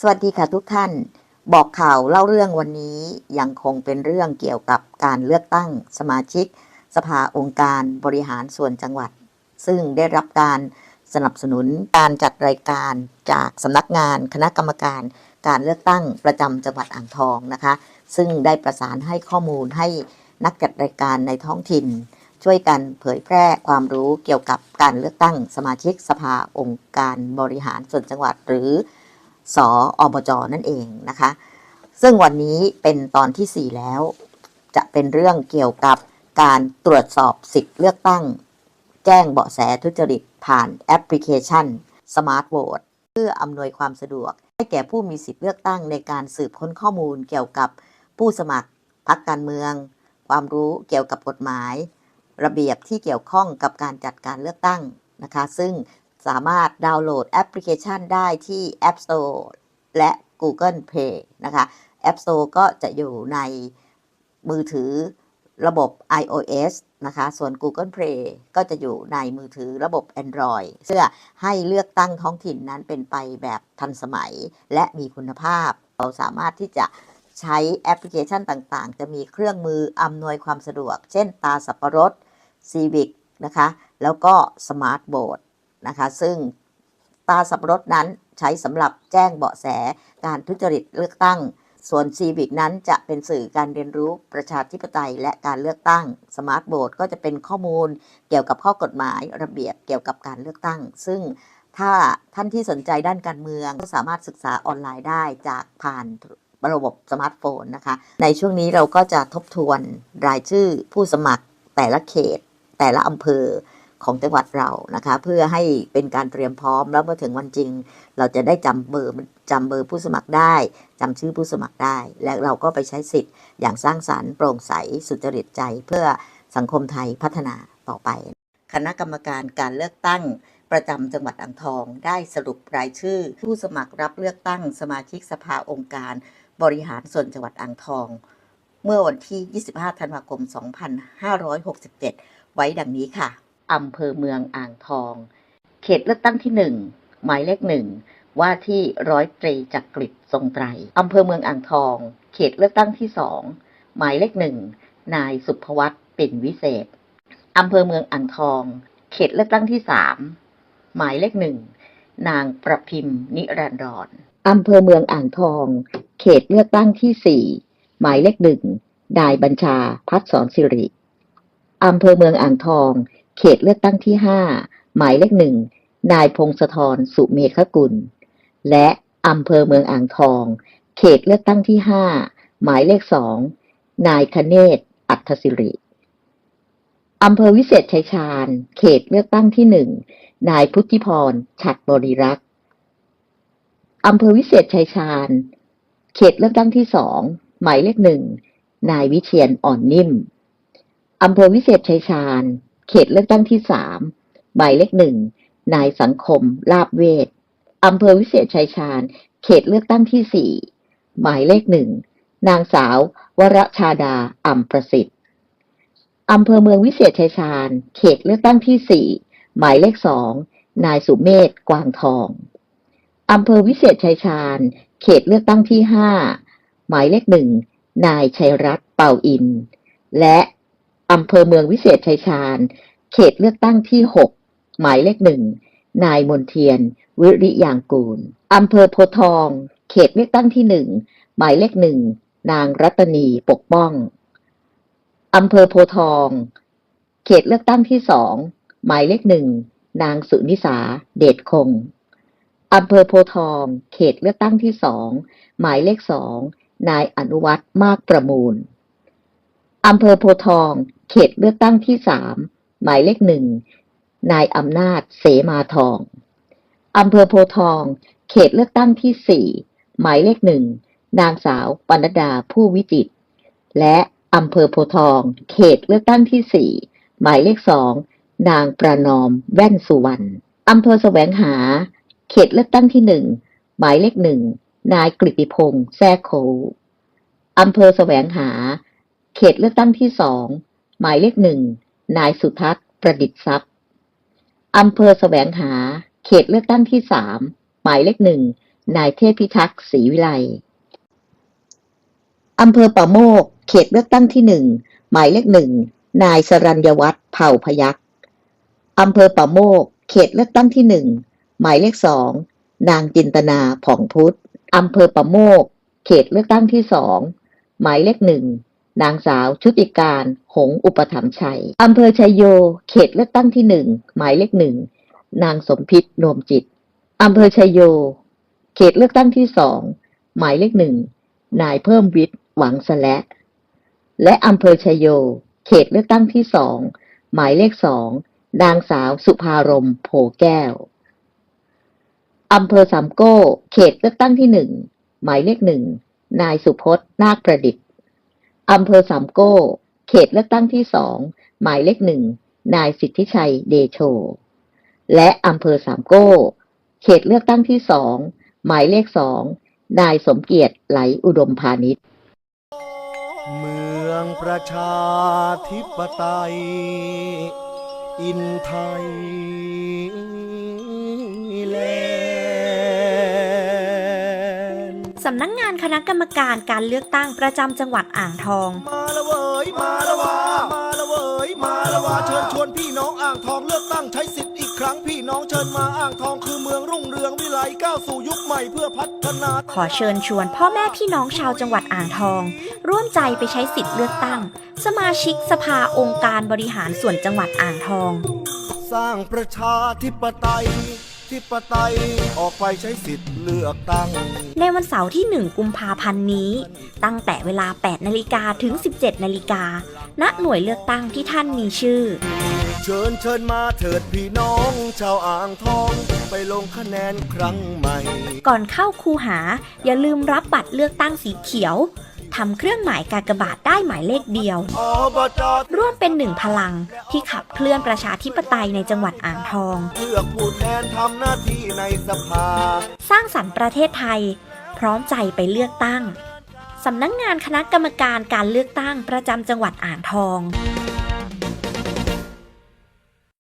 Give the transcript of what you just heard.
สวัสดีค่ะทุกท่าน บอกข่าวเล่าเรื่องวันนี้ยังคงเป็นเรื่องเกี่ยวกับการเลือกตั้งสมาชิก สภาองค์การบริหารส่วนจังหวัด ซึ่งได้รับการสนับสนุนการจัดรายการจากสำนักงานคณะกรรมการการเลือกตั้งประจำจังหวัดอ่างทองนะคะ ซึ่งได้ประสานให้ข้อมูลให้นักจัดรายการในท้องถิ่น ช่วยกันเผยแพร่ความรู้เกี่ยวกับการเลือกตั้งสมาชิกสภาองค์การบริหารส่วนจังหวัดหรือ สออบจนั่นเองนะคะ ซึ่งวันนี้เป็นตอนที่ 4 แล้ว จะเป็นเรื่องเกี่ยวกับการตรวจสอบสิทธิ์เลือกตั้ง แจ้งเบาะแสทุจริตผ่านแอปพลิเคชัน Smart Vote เพื่ออำนวยความสะดวก ให้แก่ผู้มีสิทธิ์เลือกตั้งในการสืบค้นข้อมูลเกี่ยวกับผู้สมัครพรรคการเมือง ความรู้เกี่ยวกับกฎหมาย ระเบียบที่เกี่ยวข้องกับการจัดการเลือกตั้งนะคะ ซึ่ง สามารถดาวน์โหลดแอปพลิเคชันได้ที่ App Store และ Google Play นะคะ App Store ก็จะอยู่ในมือถือระบบ iOS นะคะ ส่วน Google Play ก็จะอยู่ในมือถือระบบ Android เพื่อให้เลือกตั้งท้องถิ่นนั้นเป็นไปแบบทันสมัย และมีคุณภาพ เราสามารถที่จะใช้แอปพลิเคชันต่างๆ จะมีเครื่องมืออำนวยความสะดวก เช่นตาสับปะรด Civic นะคะ แล้วก็ Smart Board นะคะ ซึ่งตาสับรดนั้นใช้สำหรับแจ้งเบาะแสการทุจริตเลือกตั้ง ส่วน Civic นั้นจะเป็นสื่อการเรียนรู้ประชาธิปไตยและการเลือกตั้ง Smart Board ก็จะเป็นข้อมูล เกี่ยวกับข้อกฎหมายระเบียบเกี่ยวกับการเลือกตั้ง ซึ่งถ้าท่านที่สนใจด้านการเมืองก็สามารถศึกษาออนไลน์ได้จากผ่านระบบสมาร์ทโฟนนะคะ ในช่วงนี้เราก็จะทบทวนรายชื่อผู้สมัครแต่ละเขต แต่ละอำเภอ ของจังหวัดเรานะคะ เพื่อให้เป็นการเตรียมพร้อมแล้วเมื่อถึงวันจริง เราจะได้จำเบอร์จำเบอร์ผู้สมัครได้จำชื่อผู้สมัครได้ และเราก็ไปใช้สิทธิ์อย่างสร้างสารรค์โปร่งใสสุจริตใจ เพื่อสังคมไทยพัฒนาต่อไป คณะกรรมการการเลือกตั้งประจำจังหวัดอ่างทองได้สรุปรายชื่อ ผู้สมัครรับเลือกตั้งสมาชิกสภาองค์การ บริหารส่วนจังหวัดอ่างทอง เมื่อวันที่ 25 ธันวาคม 2567 ไว้ดังนี้ค่ะ อำเภอเมืองอ่างทอง เขตเลือกตั้งที่1หมายเลขหนึ่งว่าที่ร้อยตรีจักริดทรงไตรอำเภอเมืองอ่างทอง เขตเลือกตั้งที่2หมายเลขหนึ่งนายสุภวัตปิ่นวิเศษอำเภอเมืองอ่างทอง เขตเลือกตั้งที่3หมายเลขหนึ่งนางประพิมพ์นิรันดรอำเภอเมืองอ่างทอง เขตเลือกตั้งที่4หมายเลขหนึ่งนายบัญชาพัฒสอนสิริอำเภอเมืองอ่างทอง เขตเลือกตั้งที่ 5 หมายเลขหนึ่ง นายพงศธรสุเมฆกุล และอำเภอเมืองอ่างทอง เขตเลือกตั้งที่ 5 หมายเลขสอง นายคเนศอัธสิริอำเภอวิเศษชัยชาญ เขตเลือกตั้งที่หนึ่ง นายพุทธิพร ฉัดบริรักษ์อำเภอวิเศษชัยชาญ เขตเลือกตั้งที่สอง หมายเลขหนึ่ง นายวิเชียนอ่อนนิ่มอำเภอวิเศษชัยชาญ เขตเลือกตั้งที่สามหมายเลขหนึ่งนายสังคม ลาบเวทอำเภอวิเศษชัยชาญ เขตเลือกตั้งที่สี่หมายเลขหนึ่งนางสาว วรชาดาอ่ำประสิทธิ์อำเภอเมืองวิเศษชัยชาญ เขตเลือกตั้งที่สี่หมายเลขสองนายสุเมธกวางทองอำเภอวิเศษชัยชาญ เขตเลือกตั้งที่ห้าหมายเลขหนึ่งนายชัยรัตน์เป่าอิน และ อำเภอเมืองวิเศษชัยชาญ เขตเลือกตั้งที่หกหมายเลขหนึ่ง นายมนเทียน วิริยางกูล อำเภอโพทอง เขตเลือกตั้งที่หนึ่ง หมายเลขหนึ่ง นางรัตนีปกป้อง อำเภอโพทอง เขตเลือกตั้งที่สอง หมายเลขหนึ่ง นางสุนิสา เดชคง อำเภอโพทอง เขตเลือกตั้งที่สอง หมายเลขสอง นายอนุวัฒน์มากประมูล อำเภอโพทอง เขตเลือกตั้งที่สามหมายเลขหนึ่งนายอำนาจเสมาทองอำเภอโพทอง เขตเลือกตั้งที่สี่หมายเลขหนึ่งนางสาวปนดาผู้วิจิต และอำเภอโพทอง เขตเลือกตั้งที่สี่หมายเลขสองนางประนอมแว่นสุวรรณอำเภอแสวงหา เขตเลือกตั้งที่หนึ่งหมายเลขหนึ่งนายกฤติพงษ์แซ่โคอำเภอแสวงหา เขตเลือกตั้งที่สอง หมายเลขหนึ่ง นายสุทัศน์ ประดิษฐ์ทรัพย์ อำเภอแสวงหา เขตเลือกตั้งที่สาม หมายเลขหนึ่ง นายเทพพิทักษ์ศรีวิไล อำเภอป่าโมก เขตเลือกตั้งที่หนึ่ง หมายเลขหนึ่ง นายสรัญญวัฒน์ เผ่าพยัคฆ์อำเภอป่าโมก เขตเลือกตั้งที่หนึ่ง หมายเลขสอง นางจินตนาผ่องพุทธอำเภอป่าโมก เขตเลือกตั้งที่สอง หมายเลขหนึ่ง นางสาวชุติการ หงอุปถัมชัย อำเภอชัยโย เขตเลือกตั้งที่หนึ่ง หมายเลขหนึ่ง นางสมพิษนวมจิต อำเภอชัยโย เขตเลือกตั้งที่สอง หมายเลขหนึ่ง นายเพิ่มวิทย์ หวังสและ และอำเภอชัยโย เขตเลือกตั้งที่สอง หมายเลขสอง นางสาวสุภารมโพแก้ว อำเภอสามโก้ เขตเลือกตั้งที่หนึ่ง หมายเลขหนึ่ง นายสุพจน์ นาคประดิษฐ อำเภอสามโก้ เขตเลือกตั้งที่สองหมายเลขหนึ่งนายสิทธิชัยเดโช และอำเภอสามโก้ เขตเลือกตั้งที่สองหมายเลขสองนายสมเกียรติไหลอุดมพาณิชย์ เมืองประชาธิปไตย อินไทย สำนักงงานคณะกรรมการการเลือกตั้งประจำจังหวัดอ่างทอง มาละเว้ยมาละวามาละเว้ยมาละวาเชิญชวนพี่น้องอ่างทองเลือกตั้งใช้สิทธิ์อีกครั้งพี่น้องเชิญมาอ่างทองคือเมืองรุ่งเรืองวิไลก้าวสู่ยุคใหม่เพื่อพัฒนา ขอเชิญชวนพ่อแม่พี่น้องชาวจังหวัดอ่างทอง ร่วมใจไปใช้สิทธิ์เลือกตั้ง สมาชิกสภาองค์การบริหารส่วนจังหวัดอ่างทอง สร้างประชาธิปไตย ธิปไตยออกไปใช้สิทธิ์เลือกตั้ง ในวันเสาร์ที่ 1 กุมภาพันธ์นี้ ตั้งแต่เวลา 8 นาฬิกาถึง 17 นาฬิกา ณ หน่วยเลือกตั้งที่ท่านมีชื่อ เชิญเชิญมาเถิดพี่น้อง ชาวอ่างทอง ไปลงคะแนนครั้งใหม่ ก่อนเข้าคูหา อย่าลืมรับบัตรเลือกตั้งสีเขียว ทำเครื่องหมายกากบาทได้หมายเลขเดียว ร่วมเป็นหนึ่งพลังที่ขับเคลื่อนประชาธิปไตยในจังหวัดอ่างทองเลือผู้แทนทำหน้าที่ในสภา สร้างสรรค์ประเทศไทย พร้อมใจไปเลือกตั้งสำนักงงานคณะกรรมการการเลือกตั้งประจำจังหวัดอ่างทอง